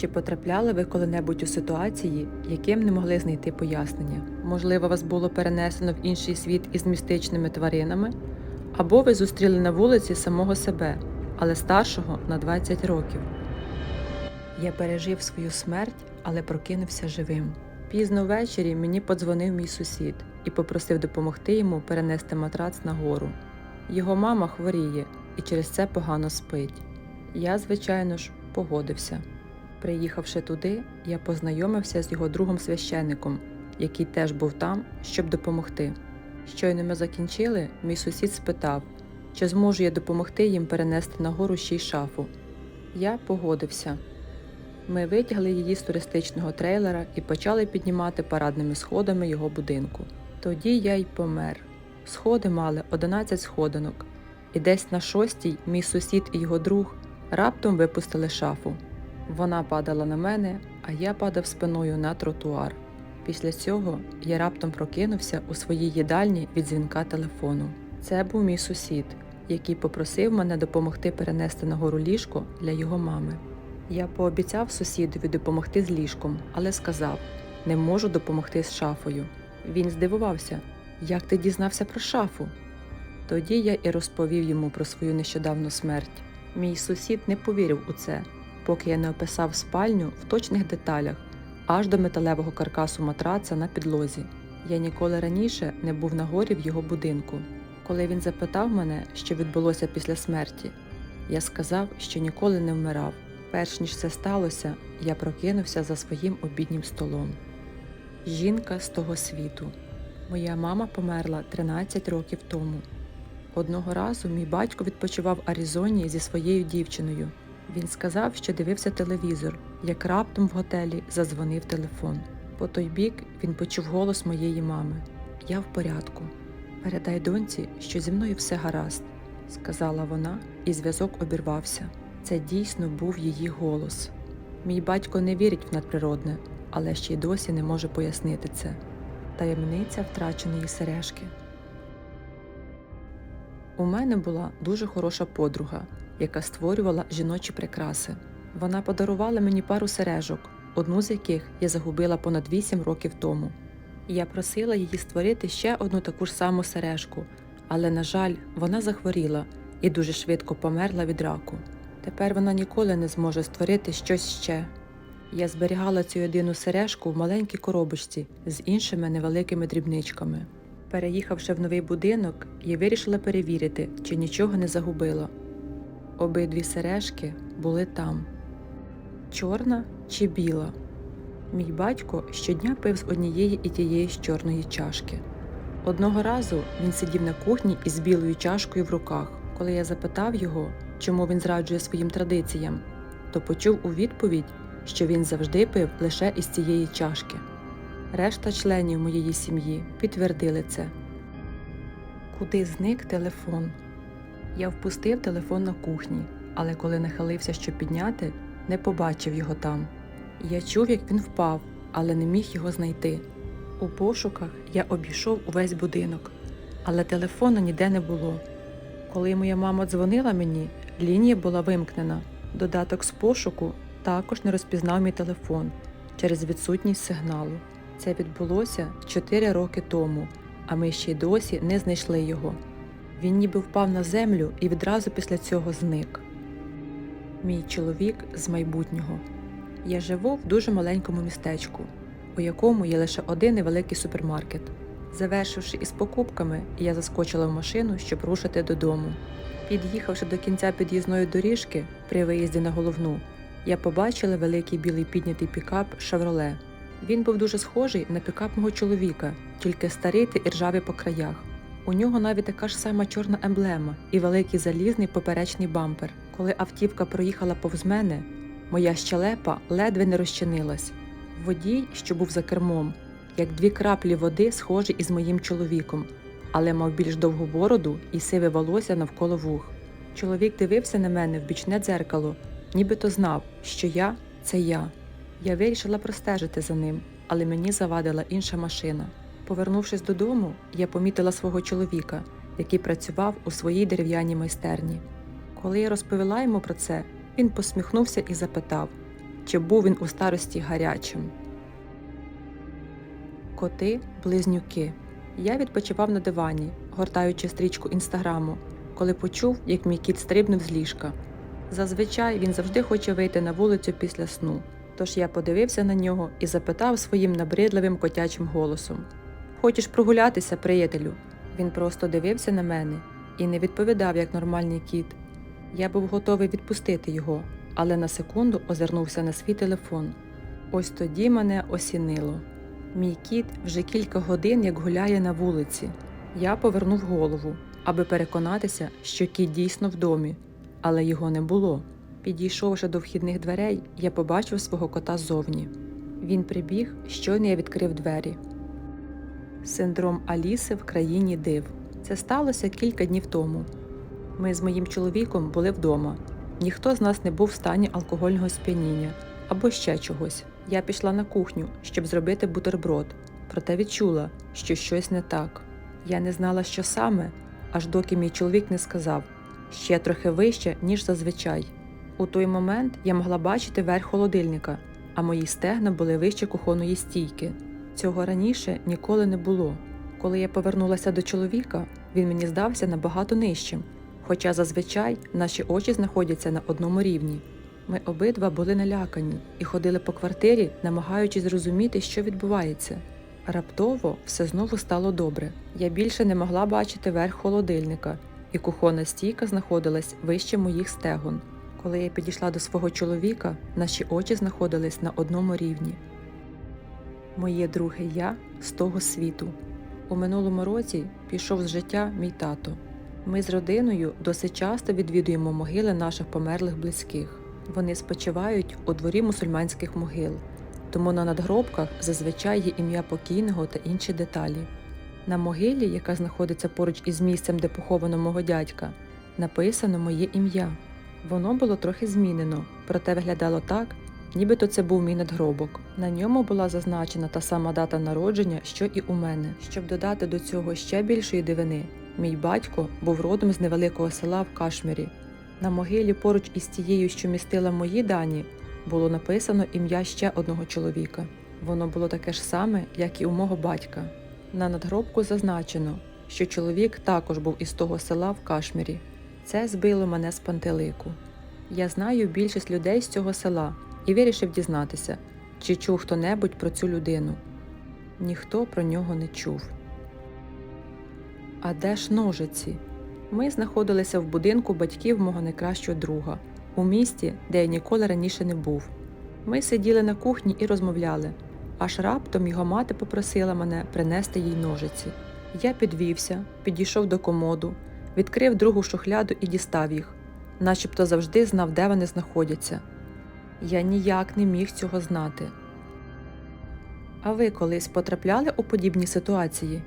Чи потрапляли ви коли-небудь у ситуації, яким не могли знайти пояснення? Можливо, вас було перенесено в інший світ із містичними тваринами? Або ви зустріли на вулиці самого себе, але старшого на 20 років. Я пережив свою смерть, але прокинувся живим. Пізно ввечері мені подзвонив мій сусід і попросив допомогти йому перенести матрац на гору. Його мама хворіє і через це погано спить. Я, звичайно ж, погодився. Приїхавши туди, я познайомився з його другом священником, який теж був там, щоб допомогти. Щойно ми закінчили, мій сусід спитав, чи зможу я допомогти їм перенести на гору ще й шафу. Я погодився. Ми витягли її з туристичного трейлера і почали піднімати парадними сходами його будинку. Тоді я й помер. Сходи мали 11 сходинок, і десь на шостій мій сусід і його друг раптом випустили шафу. Вона падала на мене, а я падав спиною на тротуар. Після цього я раптом прокинувся у своїй їдальні від дзвінка телефону. Це був мій сусід, який попросив мене допомогти перенести на гору ліжко для його мами. Я пообіцяв сусідові допомогти з ліжком, але сказав: не можу допомогти з шафою. Він здивувався, як ти дізнався про шафу? Тоді я і розповів йому про свою нещодавну смерть. Мій сусід не повірив у це, поки я не описав спальню в точних деталях, аж до металевого каркасу матраца на підлозі. Я ніколи раніше не був на горі в його будинку. Коли він запитав мене, що відбулося після смерті, я сказав, що ніколи не вмирав. Перш ніж це сталося, я прокинувся за своїм обіднім столом. Жінка з того світу. Моя мама померла 13 років тому. Одного разу мій батько відпочивав в Аризоні зі своєю дівчиною. Він сказав, що дивився телевізор, як раптом в готелі задзвонив телефон. По той бік він почув голос моєї мами: Я в порядку. Передай доньці, що зі мною все гаразд, сказала вона, і зв'язок обірвався. Це дійсно був її голос. Мій батько не вірить в надприродне, але ще й досі не може пояснити це. Таємниця втраченої сережки. У мене була дуже хороша подруга, яка створювала жіночі прикраси. Вона подарувала мені пару сережок, одну з яких я загубила понад 8 років тому. Я просила її створити ще одну таку ж саму сережку, але, на жаль, вона захворіла і дуже швидко померла від раку. Тепер вона ніколи не зможе створити щось ще. Я зберігала цю єдину сережку в маленькій коробочці з іншими невеликими дрібничками. Переїхавши в новий будинок, я вирішила перевірити, чи нічого не загубила. Обидві сережки були там чорна чи біла. Мій батько щодня пив з однієї і тієї ж чорної чашки. Одного разу він сидів на кухні із білою чашкою в руках. Коли я запитав його, чому він зраджує своїм традиціям, то почув у відповідь, що він завжди пив лише із цієї чашки. Решта членів моєї сім'ї підтвердили це. Куди зник телефон? Я впустив телефон на кухні, але коли нахилився, щоб підняти, не побачив його там. Я чув, як він впав, але не міг його знайти. У пошуках я обійшов увесь будинок, але телефону ніде не було. Коли моя мама дзвонила мені, лінія була вимкнена. Додаток з пошуку також не розпізнав мій телефон через відсутність сигналу. Це відбулося 4 роки тому, а ми ще й досі не знайшли його. Він ніби впав на землю і відразу після цього зник. Мій чоловік з майбутнього. Я живу в дуже маленькому містечку, у якому є лише один невеликий супермаркет. Завершивши із покупками, я заскочила в машину, щоб рушити додому. Під'їхавши до кінця під'їзної доріжки при виїзді на головну, я побачила великий білий піднятий пікап Шевроле. Він був дуже схожий на пікап мого чоловіка, тільки старий та іржавий по краях. У нього навіть така ж сама чорна емблема і великий залізний поперечний бампер. Коли автівка проїхала повз мене, моя щелепа ледве не розчинилась. Водій, що був за кермом, як дві краплі води, схожі із моїм чоловіком, але мав більш довгу бороду і сиве волосся навколо вух. Чоловік дивився на мене в бічне дзеркало, нібито знав, що я це я. Я вирішила простежити за ним, але мені завадила інша машина. Повернувшись додому, я помітила свого чоловіка, який працював у своїй дерев'яній майстерні. Коли я розповіла йому про це, він посміхнувся і запитав: чи був він у старості гарячим. Коти близнюки. Я відпочивав на дивані, гортаючи стрічку інстаграму, коли почув, як мій кіт стрибнув з ліжка. Зазвичай він завжди хоче вийти на вулицю після сну. Тож я подивився на нього і запитав своїм набридливим котячим голосом: Хочеш прогулятися, приятелю? Він просто дивився на мене і не відповідав як нормальний кіт. Я був готовий відпустити його, але на секунду озирнувся на свій телефон. Ось тоді мене осінило. Мій кіт вже кілька годин як гуляє на вулиці. Я повернув голову, аби переконатися, що кіт дійсно в домі, але його не було. Підійшовши до вхідних дверей, я побачив свого кота ззовні. Він прибіг, щойно я відкрив двері. Синдром Аліси в країні див. Це сталося кілька днів тому. Ми з моїм чоловіком були вдома. Ніхто з нас не був в стані алкогольного сп'яніння або ще чогось. Я пішла на кухню, щоб зробити бутерброд, проте відчула, що щось не так. Я не знала, що саме, аж доки мій чоловік не сказав ще трохи вище, ніж зазвичай. У той момент я могла бачити верх холодильника, а мої стегна були вище кухонної стійки. Цього раніше ніколи не було. Коли я повернулася до чоловіка, він мені здався набагато нижчим, хоча зазвичай наші очі знаходяться на одному рівні. Ми обидва були налякані і ходили по квартирі, намагаючись зрозуміти, що відбувається. Раптово все знову стало добре. Я більше не могла бачити верх холодильника, і кухонна стійка знаходилась вище моїх стегон. Коли я підійшла до свого чоловіка, наші очі знаходились на одному рівні. Моє друге я з того світу. У минулому році пішов з життя мій тато. Ми з родиною досить часто відвідуємо могили наших померлих близьких. Вони спочивають у дворі мусульманських могил, тому на надгробках зазвичай є ім'я покійного та інші деталі. На могилі, яка знаходиться поруч із місцем, де поховано мого дядька, написано моє ім'я. Воно було трохи змінено, проте виглядало так, нібито це був мій надгробок. На ньому була зазначена та сама дата народження, що і у мене. Щоб додати до цього ще більшої дивини, мій батько був родом з невеликого села в Кашмірі. На могилі поруч із тією, що містила мої дані, було написано ім'я ще одного чоловіка. Воно було таке ж саме, як і у мого батька. На надгробку зазначено, що чоловік також був із того села в Кашмірі. Це збило мене з пантелику. Я знаю більшість людей з цього села і вирішив дізнатися, чи чув хто-небудь про цю людину. Ніхто про нього не чув. А де ж ножиці? Ми знаходилися в будинку батьків мого найкращого друга, у місті, де я ніколи раніше не був. Ми сиділи на кухні і розмовляли, аж раптом його мати попросила мене принести їй ножиці. Я підвівся, підійшов до комоду, відкрив другу шухляду і дістав їх, начебто завжди знав, де вони знаходяться. Я ніяк не міг цього знати. А ви колись потрапляли у подібні ситуації?